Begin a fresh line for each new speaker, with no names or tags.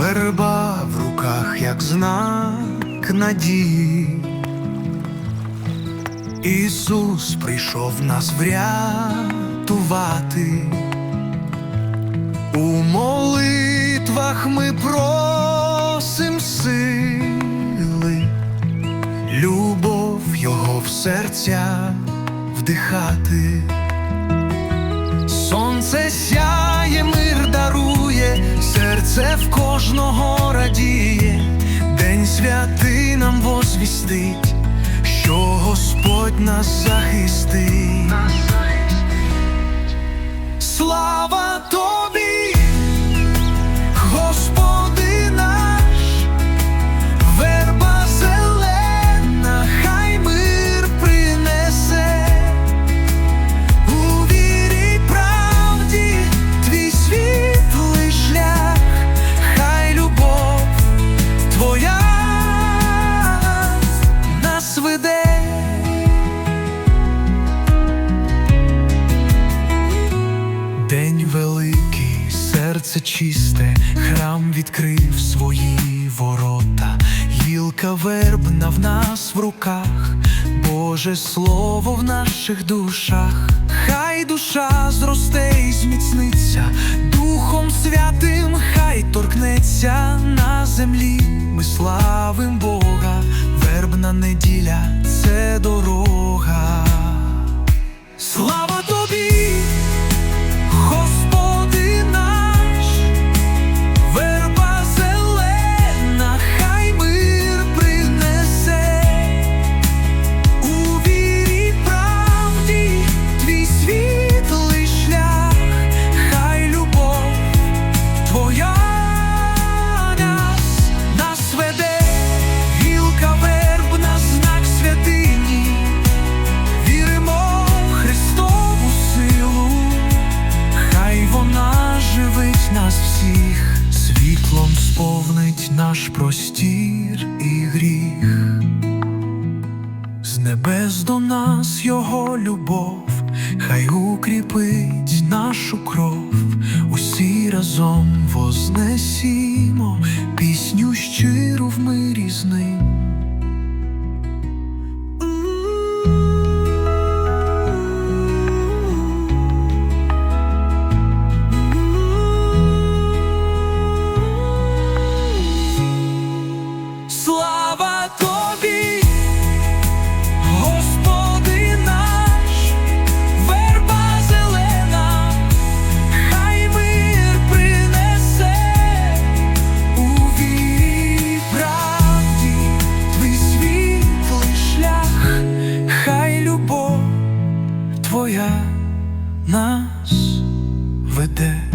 верба в руках, як знак надії. Ісус прийшов нас врятувати. У молитвах ми просим сили, любов Його в серця вдихати. Святий нам возвістить, що Господь нас захистить. День великий, серце чисте, храм відкрив свої ворота, гілка вербна в нас в руках, Боже слово в наших душах, хай душа зросте і зміцниться, Духом Святим хай торкнеться на землі. Ми славим Бога, вербна неділя це дорога. Слава тобі! Нас всіх, світлом сповнить наш простір і гріх. З небес до нас Його любов, хай укріпить нашу кров, усі разом вознесімо нас веде.